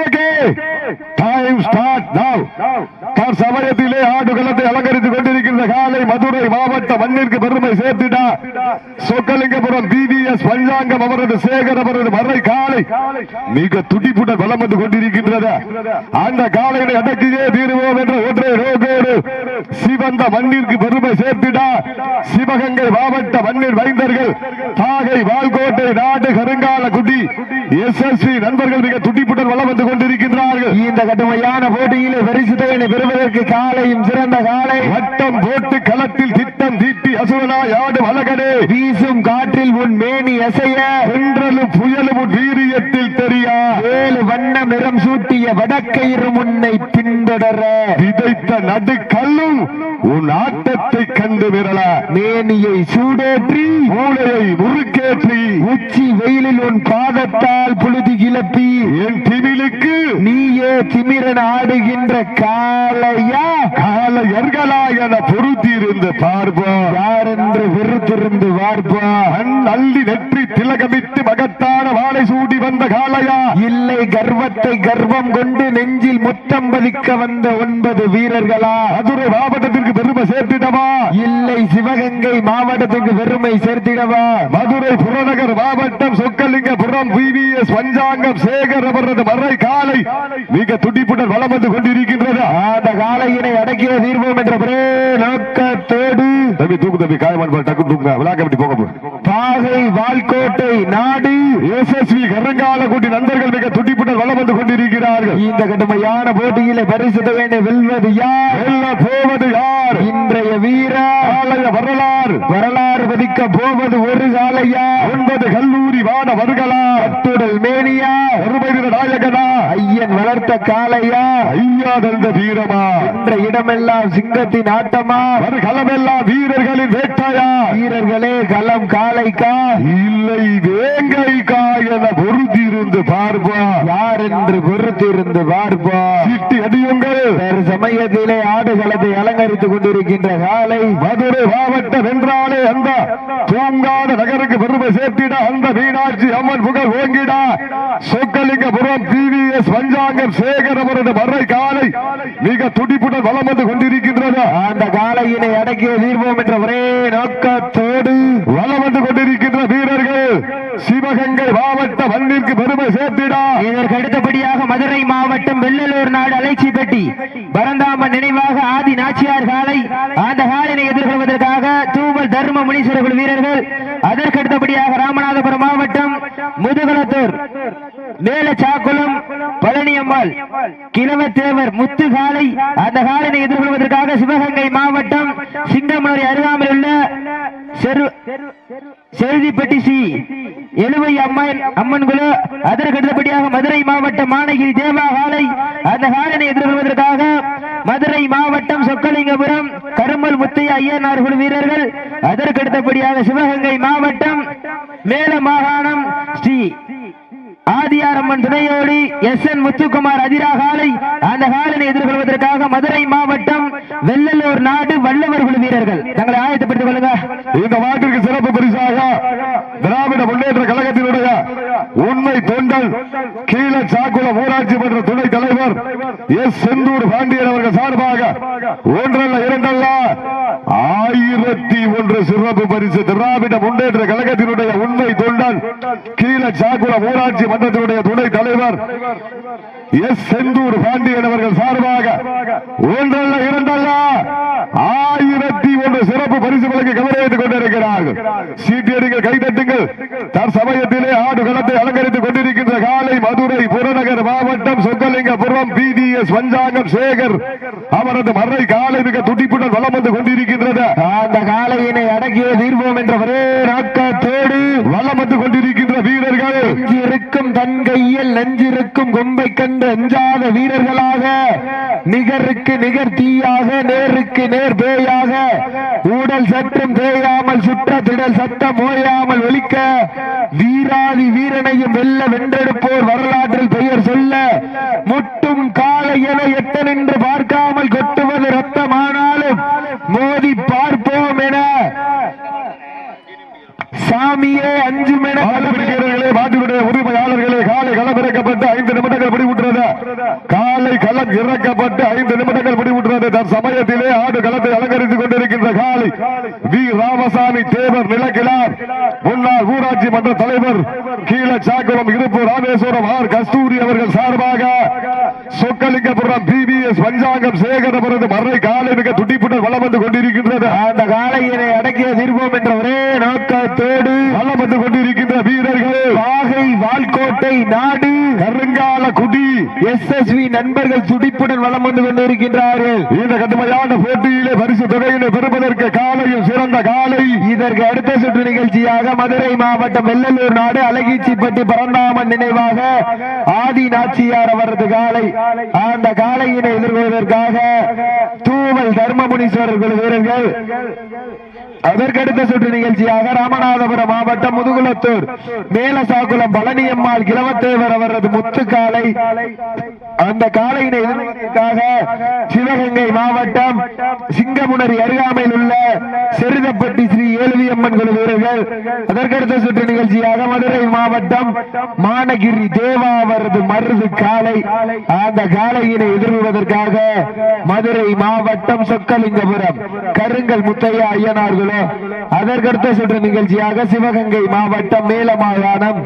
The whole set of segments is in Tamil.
ஓகே டைம் ஸ்டார்ட் நவ் சமயத்திலே ஆடுகளத்தை அலங்கரித்துக் கொண்டிருக்கின்ற காலை மதுரை மாவட்ட மண்ணிற்கு பெருமை சேர்த்திடா. சொக்கலிங்கபுரம் பிவிஎஸ் பஞ்சாங்கம் அவரது சேகர் அவரது மறை காலை மிக துடிப்புடன் வலம் வந்து கொண்டிருக்கின்றது. அந்த காலையை அடக்கியே தீருவோம் என்ற ஒற்றை நோக்கோடு சிவந்த மண்ணிற்கு பெருமை சேர்த்திடா. சிவகங்கை மாவட்ட மண்ணில் வைந்தர்கள் தாகை வால்கோட்டை நாடு கருங்கால குடி எஸ் எஸ் நண்பர்கள் மிக துடிப்புடன் வலம் வந்து கொண்டிருக்கின்றார்கள். இந்த கடுமையான போட்டியிலே பரிசு பெறுவதற்கு காலையும் சிறந்த காலை. வட்டம் போட்டு களத்தில் திட்டம் தீட்டி அசுரனாய் ஆடும் அழகனே. வீசும் காற்றில் உன் மேனி அசைய. வென்றலும் புயலும் உன் வீரியத்தில் தெரியா. ஏழு வண்ண நிறம் சூட்டிய வடக்கயிறு முன்னை பின்தொடர. விதைத்த நடுக்கல்லும் உன் ஆட்டத்தை கண்டு விரல. மேனியை சூடேற்றி. மூளையை முறுக்கேற்றி. உச்சி வெயிலில் உன் பாதத்தால் புழுதி கிளப்பி என் திமிலுக்கு நீயே திமிரன் ஆடுகின்ற காலையர்களா என பொருத்தியிருந்து பார்ப்போம். யார் என்று வெறுத்திருந்து வார்ப்பா மண் அள்ளி நெற்றி திலகமிட்டு மகத்தான வாழை சூடி வந்த காளையா? இல்லை கர்வத்தை கர்வம் கொண்டு நெஞ்சில் முத்தம் பதிக்க வந்த ஒன்பது வீரர்களா? மதுரை மாவட்டத்திற்கு பெருமை சேர்த்திடவா? இல்லை சிவகங்கை மாவட்டத்துக்கு பெருமை சேர்த்திடவா? மதுரை புறநகர் மாவட்டம் சொக்கலிங்கபுரம் பிவிஎஸ் பஞ்சாங்கம் சேகர் அவரது மறை காலை மிக துடிப்புடன் வந்து கொண்டிருக்கின்றது. அந்த காலையினை அடக்கிய தீர்வோம் என்ற ஒரே நோக்கத்தோடு தம்பி தூக்கு தம்பி காயமான் டக்கு தூக்குங்க. விழா கமிட்டி போக. பாகை வால்கோட்டை நாடு. கருங்கால கூட்டி நண்பர்கள் மிக துடிப்புடன் வந்து கொண்டிருக்கிறார்கள். இந்த கடுமையான போட்டியில பரிசு தொகையினை வெல்வது யார்? வெல்ல போவது யார்? இன்றைய ஆலய வரலாறு. வரலாறு பதிக்க போவது ஒரு காலையா ஒன்பது கல்லூரி வான வருகளா துடல் மேனியா? ஒருமையின நாயகனா? வளர்த்த காளையா? ஐயா தந்த வீரமா? என்ற இடமெல்லாம் சிங்கத்தின் ஆட்டமா? வருகளமெல்லாம் வீரர்களின் வேட்டாயா? வீரர்களே களம் காளைக்கா? இல்லை வேங்கைக்கா என பொருத்தியிருந்து பார்ப்பா. யார் என்று பொறுத்திருந்து பார்ப்பா? சிட்டி அடியுங்கள். வேறு சமயத்திலே ஆடுகளத்தை அலங்கரித்துக் கொண்டிருக்கின்ற காலை மதுரை மாவட்டம் என்றாலே அந்த தூங்காத நகருக்கு பெருமை சேர்த்திட அந்த மீனாட்சி அம்மன் புகழ் ஓங்கிட. சொக்கலிங்கபுரம் பிவிஎஸ் பஞ்சாங்கம் சேகர் அவரது மறை காலை மிக துடிப்புடன் வலம் வந்து கொண்டிருக்கின்றது. அந்த காலையினை அடக்கிய தீர்வோம் என்ற ஒரே நோக்கத்தோடு வலம் வந்து கொண்டிருக்கின்ற வீரர்கள் சிவகங்கை மாவட்ட மண்ணிற்கு பெருமை சேர்த்திடா. இதற்கு அடுத்தபடியாக மதுரை மாவட்டம் வெள்ளலூர் நாடு அலைச்சி பெட்டி பரந்தாமன் நினைவாக ஆதி நாச்சியார் காலை அந்த காலினை எதிர்கொள்வதற்காக தூவல் தர்ம முனீஸ்வரர்கள் வீரர்கள் அதற்கு அடுத்தபடியாக ராமநாதபுரம் மாவட்டம் முதுகலத்தூர் மேலச்சாக்குளம் பழனியம்மாள் கிழவத்தேவர் முத்து காலை அந்த காலினை எதிர்கொள்வதற்காக சிவகங்கை மாவட்டம் சிங்கமனூரை அருகாமல் உள்ள செரு செருதிப்பட்டி சி. எழுவை அம்மன் அம்மன் குழு அதற்கு அடுத்தபடியாக மதுரை மாவட்டம் மானகிரி தேவா காலை அந்த காலனை எதிர்கொள்வதற்காக மதுரை மாவட்டம் சொக்கலிங்கபுரம் கருமல் முத்தைய ஐயனார் குழு வீரர்கள் அதற்கு அடுத்தபடியாக சிவகங்கை மாவட்டம் மேல மாகாணம் ஸ்ரீ ஆதியாரம்மன் துணையோடு எஸ் என் முத்துக்குமார் அதிரா காலை அந்த காலனை எதிர்கொள்வதற்காக மதுரை மாவட்டம் வெள்ளலூர் நாடு வல்லவர் குழு வீரர்கள். தங்களை ஆயத்தப்படுத்திக் கொள்ளுங்க. இந்த மாட்டிற்கு சிறப்பு பரிசாக திராவிட முன்னேற்ற கழகத்தினுடைய உண்மை தொண்டல் கீழ சாக்குளம் ஊராட்சி மன்ற துணை தலைவர் எஸ் செந்தூர் பாண்டியன் அவர்கள் சார்பாக ஒன்றல்ல இரண்டல்ல ஆயிரத்தி ஒன்று சிறப்பு பரிசு திராவிட முன்னேற்ற கழகத்தினுடைய உண்மை தொண்டல் கீழ சாக்குளம் ஊராட்சி மன்றத்தினுடைய துணைத் தலைவர் எஸ் செந்தூர் பாண்டியன் அவர்கள் சார்பாக ஒன்றல்ல இரண்டல்ல ஆயிரத்தி ஒன்று சிறப்பு பரிசு வழங்கி கவனித்துக் கொண்டிருக்கிறார்கள். சீட்டியடிகள் கைதட்டுங்கள். தற்சமயத்தில் ஆடுகளத்தை அலங்கரித்துக் கொண்டிருக்கின்ற காலை மதுரை புறநகர் மாவட்டம் சொக்கலிங்கபுரம் பிடிஎஸ் பஞ்சாங்கம் சேகர். அவரது மறை காலை மிக துடிப்புடன் வலம் வந்து கொண்டிருக்கின்றது. அந்த காலையினை அடக்கிய தீர்வோம் என்ற ஒரே நோக்கத்தோடு வலம் வந்து கொண்டிருக்கின்ற வீரர்கள் இருக்கும் தன் கையில் நெஞ்சிருக்கும் கொம்பை கண்டு அஞ்சாத வீரர்களாக நிகருக்கு நிகர் தீயாக நேருக்கு நேர் பேயாக ஊடல் சற்றும் தேயாமல் சுற்ற திடல் சத்தம் ஓயாமல் ஒழிக்க வீராதி வீரனையும் வெல்ல வென்றெடுப்போர் வரலாற்றில் பெயர் சொல்ல முட்டும் காலை என எட்ட நின்று பார்க்காமல் கொட்டுவது ரத்தமானாலும் மோதி பார்ப்போம் என சாமியே அஞ்சு என வீரர்களே உரிமையாளர்களே காலை களம் இறக்கப்பட்டு ஐந்து நிமிடங்கள் முடிவுற்றது. காலை களம் இறக்கப்பட்டு ஐந்து நிமிடங்கள் முடிவுற்றது. தன் சமயத்திலே ஆடு களத்தை அலங்கரித்துக் கொண்டிருக்கின்ற காலை வி. ராமசாமி தேவர் நிலக்கிலார் முன்னாள் ஊராட்சி மன்ற தலைவர் கீழ சாக்குளம் இருப்பு ராமேஸ்வரம் ஆர். கஸ்தூரி அவர்கள் சார்பாக சொக்கலிங்கபுரம் பிபிஎஸ் பஞ்சாங்கம் சேகரபுரது மறை காலை மிக துடிப்புடன் வளம் வந்து கொண்டிருக்கின்றது. அந்த காளையினை அடக்கிய தீர்வோம் என்ற ஒரே நோக்கத்தோடு வளம் வந்து கொண்டிருக்கின்ற வீரர்கள் பாகை வால்கோட்டை நாடு கருங்கால குடி எஸ்எஸ்வி நண்பர்கள் துடிப்புடன் வலம் வந்து கொண்டிருக்கின்றார்கள். இந்த கடுமையான போட்டியிலே பரிசு தொகையினை பெறுவதற்கு காலையும் சிறந்த காலை இதற்கு அடுத்த சுற்று நிகழ்ச்சியாக மதுரை மாவட்டம் வெள்ளலூர் நாடு அழகிச்சிப்பட்டி பரந்தாமன் நினைவாக ஆதி நாச்சியார் அவரது காலை. அந்த காலையினை எதிர்கொள்வதற்காக தூவல் தர்மமுனீஸ்வரர் குழு வீரர்கள் அதற்கடுத்த சுற்று நிகழ்ச்சியாக ராமநாதபுரம் மாவட்டம் முதுகுலத்தூர் மேலசாக்குளம் பழனியம்மாள் கிழவத்தேவர் அவரது முத்து காலை. அந்த காலையினை எதிர்கொள்வதற்காக சிவகங்கை மாவட்டம் சிங்கமுனரி அருகாமையில் உள்ள செருதப்பட்டி ஸ்ரீ அம்மன் குழு வீரர்கள். அதற்கடுத்த சுற்று நிகழ்ச்சியாக மதுரை மாவட்டம் மானகிரி தேவா அவரது மருது காலை அந்த காலையினை எதிர்கொள்வதற்காக மதுரை மாவட்டம் சொக்கலிங்கபுரம் கருங்கல் முத்தையா ஐயனார்களோ அதற்கடுத்த சுற்று நிகழ்ச்சியாக சிவகங்கை மாவட்டம் மேலமாகாணம்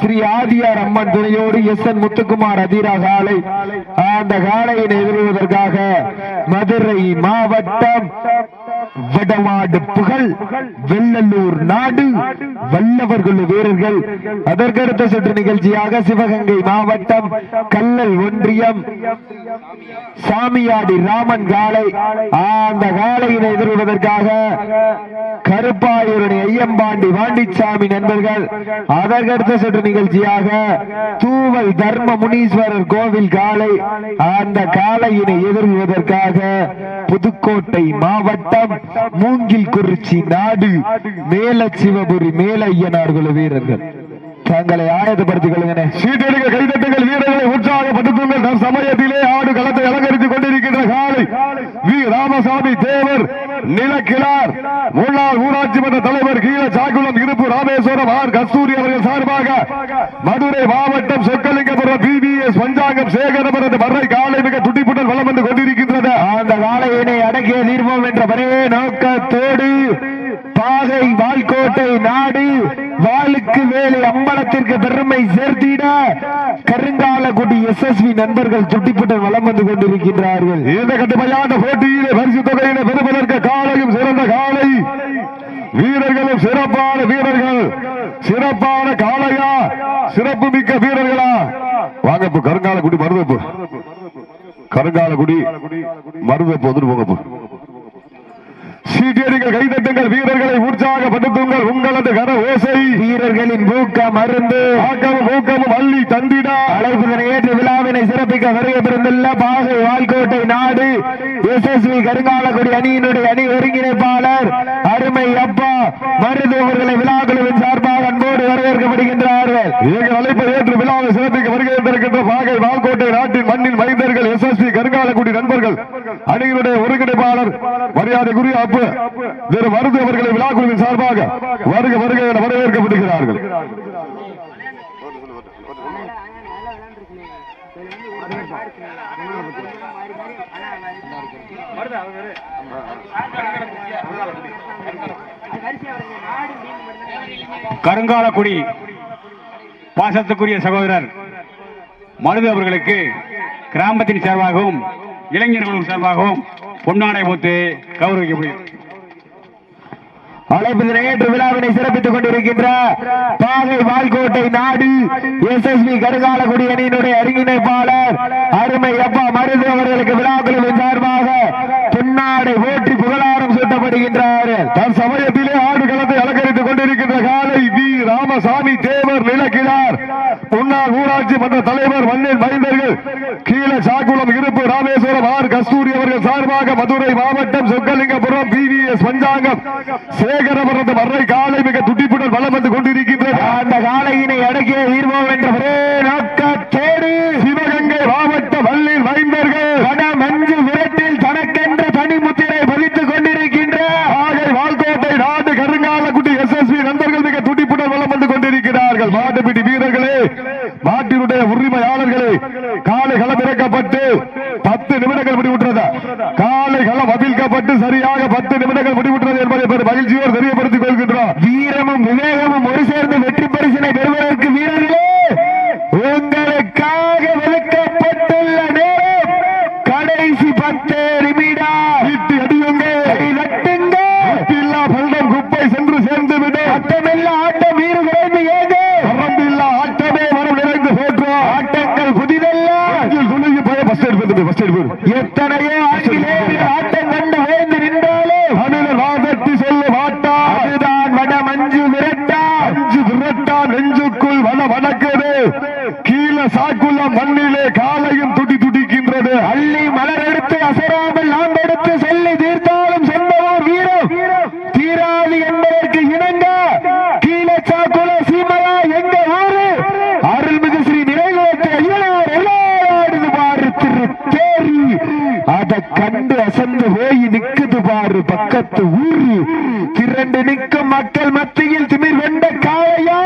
ஸ்ரீ ஆதியார் அம்மன் துணையோடு எஸ் என் முத்துக்குமார் அதிரா காலை அந்த காலையினை எதிர்கொள்வதற்காக மதுரை மாவட்டம் வடமாடு புகழ் வெள்ளலூர் நாடு. வல்லவர்கள் வீரர்கள். அதற்கடுத்த சுற்று நிகழ்ச்சியாக சிவகங்கை மாவட்டம் கல்லல் ஒன்றியம். சாமியாடி ராமன் காலை அந்த காலையினை எதிர்கொள்வதற்காக கருப்பாயூரணி ஐயம்பாண்டி வாண்டிச்சாமி நண்பர்கள். அதற்கடுத்த சுற்று நிகழ்ச்சியாக தூவல் தர்ம முனீஸ்வரர் கோவில் காலை அந்த காலையினை எதிர்கொள்வதற்காக புதுக்கோட்டை மாவட்டம் மூங்கில் குறிச்சி நாடு. மேல சிவபுரி மேல ஐயனார் குழு வீரர்கள். தங்களை ஆயத்தப்படுத்திக் கொள்ளுங்க சீட்டெடுக்க கைதட்டுங்கள் வீரர்களை உற்சாகப்படுத்துங்கள். தன் சமயத்திலே ஆடு களத்தை அலங்கரித்துக் கொண்டிருக்கின்ற காலை வி. ராமசாமி தேவர் நிலக்கிழார் முன்னாள் ஊராட்சி மன்ற தலைவர் கீழ சாக்குளம் இருப்பு ராமேஸ்வரம் ஆர். கஸ்தூரி அவர்கள் சார்பாக மதுரை மாவட்டம் சொக்கலிங்கபுரம் பிபிஎஸ் பஞ்சாங்கம் சேகரபுரத்து மறை காலை மிக துடிப்புடன் வளம் வந்து கொண்டிருக்கின்றது. அந்த காலையினை அடக்கிய தீர்வோம் என்ற ஒரே நோக்கத்தோடு பாகை வால்கோட்டை நாடு வாளுக்கு வேலை அம்பலத்திற்கு பெருமை சேர்த்திட கருங்காலக்குடி பி நண்பர்கள் துட்டிப்புடன் வலம் வந்து கொண்டிருக்கின்றார்கள். இந்த கட்டுமையான போட்டியிலே பரிசு தொகையில பெறுவதற்கு காலையும் சிறந்த காலை. வீரர்களும் சிறப்பான வீரர்கள். சிறப்பான காளையா? சிறப்பு மிக்க வீரர்களா? வாங்க இப்ப கருங்காலக்குடி மருதப்பு கருங்காலக்குடி மருதப்பு வந்துட்டு போங்க சீட்டியடிகள் கைதட்டுங்கள் வீரர்களை உற்சாகப்படுத்துங்கள். உங்களது கர ஓசை. வீரர்களின் ஊக்கம் மருந்து ஆக்கமும் ஊக்கமும் அள்ளி தந்திட. அழைப்புதனை ஏற்று விழாவினை சிறப்பிக்க வருகை பிறந்துள்ள பாகை வால்கோட்டை நாடு. எஸ்எஸ்வி கருங்காலக்குடி அணியினுடைய அணி ஒருங்கிணைப்பாளர் அருமை அப்பா. மருது அவர்களை விழாக்குழுவின் சார்பாக அன்போடு வரவேற்கப்படுகின்றார்கள். எங்கள் அழைப்பை ஏற்று விழாவை சிறப்பிக்க வருகின்ற பாகை வால்கோட்டை நாட்டின் மண்ணின் மைந்தர்கள் எஸ் எஸ் பி கருங்காலக்குடி நண்பர்கள். அணியினுடைய ஒருங்கிணைப்பாளர் மரியாதைக்குரிய அப்பு திரு மருது அவர்களை விழா குழுவின் சார்பாக வருக வருக என வரவேற்கப்படுகிறார்கள். கருங்காலக்குடி பாசத்துக்குரிய சகோதரர் மருது அவர்களுக்கு கிராமத்தின் சார்பாகவும் இளைஞர்கள் சார்பாகவும் பொன்னாடை போத்து கௌரவிக்கப்படுகிறது அழைப்பதனை ஏற்று விழாவினை சிறப்பித்துக் கொண்டிருக்கின்ற பாகை வால்கோட்டை நாடு எஸ் எஸ் பி கருகாலகுடி அணியினுடைய ஒருங்கிணைப்பாளர் அருமை அப்பா மருது அவர்களுக்கு விழாக்குழுவின் சார்பாக பொன்னாடை ஓட்டி புகழாரம் சூட்டப்படுகின்றார். தன் சமயத்திலே ஆடு களத்தை அலங்கரித்துக் கொண்டிருக்கின்ற காலை வி. ராமசாமி தேவர் நிலக்கிழார். முன்னாள் ஊராட்சி மன்ற தலைவர் மண்ணின் மைந்தர்கள். கீழே சாக்குளம் ராமேஸ்வரம் ஆர் கஸ்தூரி அவர்கள் சார்பாக மதுரை மாவட்டம் சொக்கலிங்கபுரம் பிவிஎஸ் பஞ்சாங்கம். சேகரபுரத்து வரை காலை மிக துடிப்புடன் வளம் வந்து கொண்டிருக்கின்றது. அந்த காலையினை அடக்கிய வீர்வோம் என்ற ஒரே நோக்கத்தோடு சிவகங்கை மாவட்ட வள்ளில் மைந்தர்கள் வட மஞ்சு விரட்டில் தனக்கென்ற தனிமுத்திரை பதித்துக் கொண்டிருக்கின்ற ஆகை வால்கோட்டை நாடு கருங்காலக்குடி எஸ் எஸ் பி நண்பர்கள் மிக துடிப்புடன் விட்டது என்பதை பெரும் மகிழ்ச்சியோடு தெரியப்படுத்திக் கொள்கின்றோம் வீரமும் விவேகமும் ஒரு சேர்ந்து வெற்றி பரிசினை பெறுவதற்கு வீரர்களே உங்களுக்காக ஒதுக்கப்பட்டுள்ள நேரம் கடைசி பத்து நிமிடம் ஈட்டி அடியுங்கள் கை தட்டுங்க இல்லா பல்டம் குப்பை சென்று சேர்ந்து விடும் ஆட்டமில்ல ஆட்டம் வீறு குறைந்து ஏங்க வரம்பில்லா ஆட்டமே வரம் நிறைந்து போற்றோம் ஆட்டங்கள் புதிதல்ல ஆட்டில் துணிஞ்சு போய் ஃபர்ஸ்ட் எய்ட் போயிட்டு ஃபர்ஸ்ட் எய்ட் போயிரு எத்தனையோ ஆங்கிலேயர்கள் ஆட்டம் கண்டு ஓய்ந்து நின்றாலும் அணில வாதத்தி சொல்ல மாட்டா அதுதான் வட மஞ்சு விரட்டா அஞ்சு விரட்டா நெஞ்சுக்குள் வன வடக்குது கீழே சாக்குள்ள மண்ணிலே காலையும் துடி துடிக்கின்றது அள்ளி மலர் எடுத்து அசராமல் நாம் எடுத்து சொல்லி தீர்த்தாலும் சொந்தவோர் வீரம் தீராது என்பதற்கு இணங்க கீழே சாக்குல சீமையா எங்க ஊரு அருள்மிகு ஸ்ரீ நிறைவேற்ற ஐயனார் எல்லாரும் பாரு திரு தேரி அத கண்டு அசந்து போய் நிக்குது பாரு பக்கத்து ஊரு திரண்டு நிற்கும் மக்கள் மத்தியில் திமிர் கொண்ட காளையா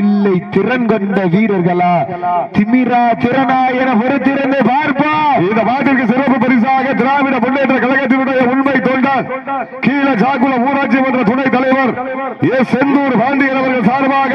இல்லை திறன் கொண்ட வீரர்களா திமிரா திறனா என பொறுத்திருந்து பார்ப்பா. இந்த பாட்டிற்கு சிறப்பு பரிசாக திராவிட முன்னேற்ற கழகத்தினுடைய உண்மை தொண்டார் கீழே சாக்குல ஊராட்சி மன்ற துணைத் தலைவர் எஸ் செந்தூர் பாண்டியன் அவர்கள் சார்பாக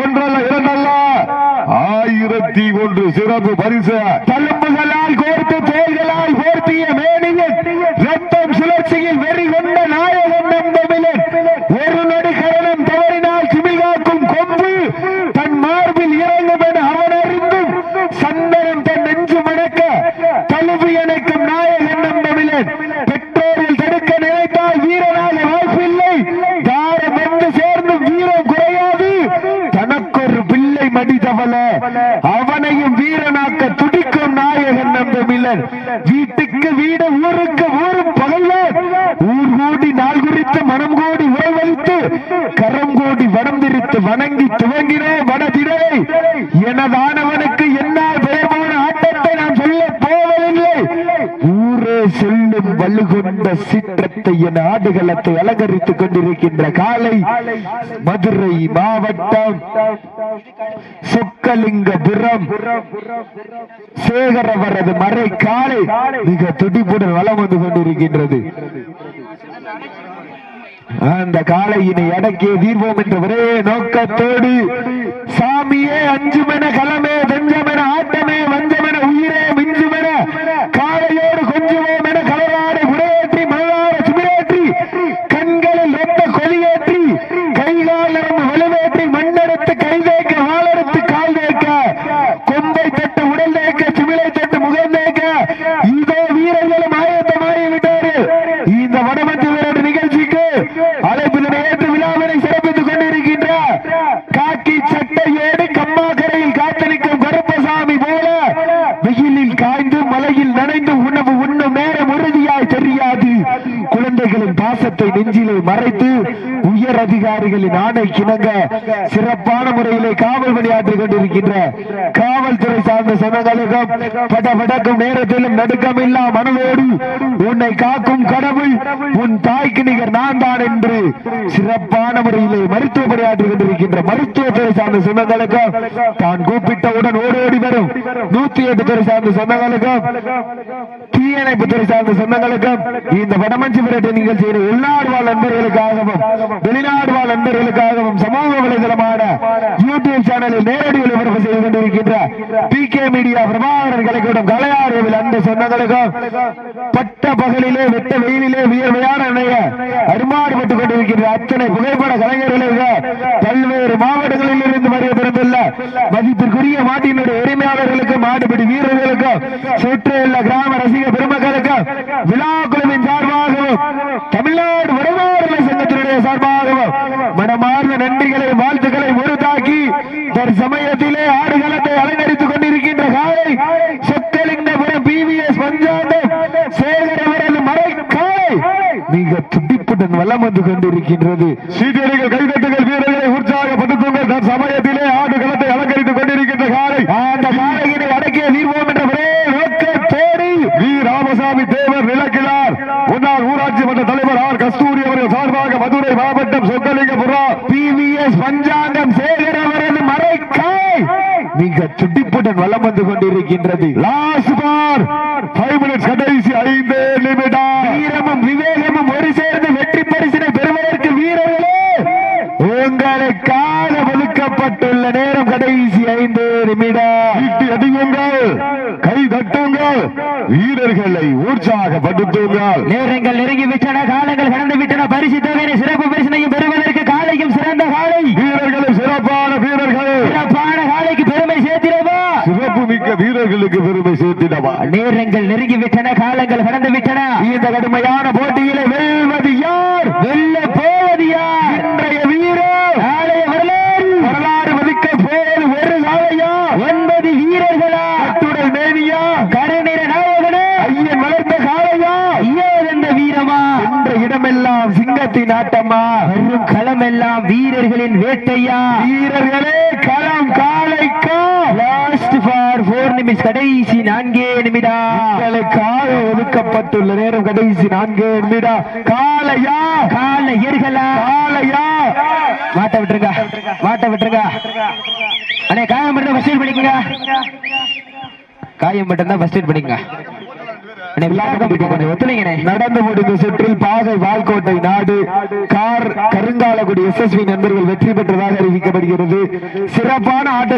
ஒன்றல்ல இரண்டல்ல. ஆயிரத்தி ஒன்று சிறப்பு பரிசு. ஊரே சொல்லும் வலுகொண்ட சீற்றத்தை என ஆடுகளத்தை அலங்கரித்துக் கொண்டிருக்கின்ற காலை மதுரை மாவட்டம் சொக்கலிங்கபுரம். சேகரவரது மறை காலை மிக துடிப்புடன் வளம் வந்து கொண்டிருக்கின்றது. அந்த காலையினை அடக்கிய தீர்வோம் என்ற ஒரே நோக்கத்தோடு சாமியே அஞ்சுமென களமே தஞ்சமென ஆட்டமே வஞ்சமென உயிரே குழந்தைகளின் பாசத்தை நெஞ்சிலே மறைத்து உயர் அதிகாரிகளின் ஆணை கிணங்க சிறப்பான முறையிலே காவல் பணியாற்றிக் கொண்டிருக்கின்ற காவல்துறை சார்ந்த சொந்தங்களுக்கும் படபடக்கும் நேரத்திலும் நடுக்கம் இல்லா மனதோடு உன்னை காக்கும் கடவுள் உன் தாய்க்கு நிகர் நான் தான் என்று சிறப்பான முறையிலே மருத்துவ பணியாற்றிக் கொண்டிருக்கின்ற மருத்துவத்துறை சார்ந்த சொந்தங்களுக்கும் தான் கூப்பிட்டவுடன் ஓடோடி வரும். நூத்தி எட்டு துறை சார்ந்த சொந்தங்களுக்கும் தீயணைப்பு துறை சார்ந்த சொந்தங்களுக்கும் இந்த வடமஞ்சி விரட்டு நிகழ்ச்சியில் உள்நாடு வாழ் நண்பர்களுக்காகவும் வெளிநாடு வாழ் நண்பர்களுக்காகவும் சமூக வலைதளமான யூடியூப் சேனலில் நேரடி ஒளிபரப்பு செய்து கொண்டிருக்கின்ற பி கே மீடியா பிரபாகரன் கலைக்கூடம் கலையாறுவில் அன்பு சொந்தங்களுக்கும் பட்ட பகலிலே வெட்ட வெயிலிலே வியர்வையான அணைய அருமாறுபட்டுக் கொண்டிருக்கின்ற அத்தனை புகைப்பட கலைஞர்களுக்கு பல்வேறு மாவட்டங்களில் இருந்து வருகை பிறந்துள்ள மதிப்பிற்குரிய மாட்டினுடைய உரிமையாளர்களுக்கும் மாடுபிடி வீரர்களுக்கும் சுற்றியுள்ள கிராம ரசிக பெருமக்களுக்கும் விழா குழுவின் சார்பில் தமிழ்நாடு வடமாநில சங்கத்தினுடைய சார்பாகவும் மனமார்ந்த நன்றிகளை வாழ்த்துக்களை உருதாக்கி தற்சமயத்திலே ஆடுகளத்தை அலங்கரித்துக் கொண்டிருக்கின்ற காலை சொத்தலிங்கபுரம் பிவிஎஸ் பஞ்சாண்டம் சேகரவரது மறை காலை மிக துடிப்புடன் வலம் வந்து கொண்டிருக்கின்றது. சீதியர்கள் கை அம்புடன் வலம் வந்து கொண்டிருக்கின்றது. லாஸ்ட் பார் ஃபைவ் மினிட்ஸ் கடைசி ஐந்து நிமிடம். வீரமும் விவேகமும் ஒரு சேர்ந்து வெற்றி பரிசினை பெறுவதற்கு வீரர்களே உங்களுக்காக ஒதுக்கப்பட்டுள்ள நேரம் கடைசி ஐந்து நிமிடம். வீட்டு அடியுங்கள் கை தட்டுங்கள். வீரர்களை உற்சாகப்படுத்துங்கள். நேரங்கள் நெருங்கிவிட்டன பெருமை சேர்த்திடவா நேரங்கள் நெருங்கி விட்டன காலங்கள் கடந்து விட்டன இந்த கடுமையான போட்டியிலே வெல்வது யார்? வெல்ல போவது யார்? இன்றைய வீரர். நாளைய வரலாறு. வரலாறு மதிக்க போவது ஒரு காலையா ஒன்பது வீரர்களா? அத்துடல் மேனியா? கருநிற நாயகனா? ஐயன் வளர்த்த காலையா ஐயோ எந்த வீரமா? என்ற இடமெல்லாம் சிங்கத்தின் ஆட்டமா? வரும் களமெல்லாம் வீரர்களின் வேட்டையா? வீரர்களே களம் காலைக்கா லாஸ்ட் கடைசி நான்கே நிமிடம் உங்களுக்காக ஒதுக்கப்பட்டுள்ள நேரம் கடைசி நான்கு நிமிடம் காலையா? கால காலையா? மாட்ட விட்டுருங்க. மாட்ட விட்டுருங்க. அண்ணே காயம் மட்டும் ஃபர்ஸ்ட் எய்ட் பண்ணிக்கங்க. காயம் மட்டும் தான் ஃபர்ஸ்ட் எய்ட் பண்ணிக்கங்க நடந்து முடிந்த சுற்றில் பாகை வால்கோட்டை நாடு கார் கருங்காலக்குடி எஸ்எஸ்வி நண்பர்கள் வெற்றி பெற்றதாக அறிவிக்கப்படுகிறது. சிறப்பான ஆட்ட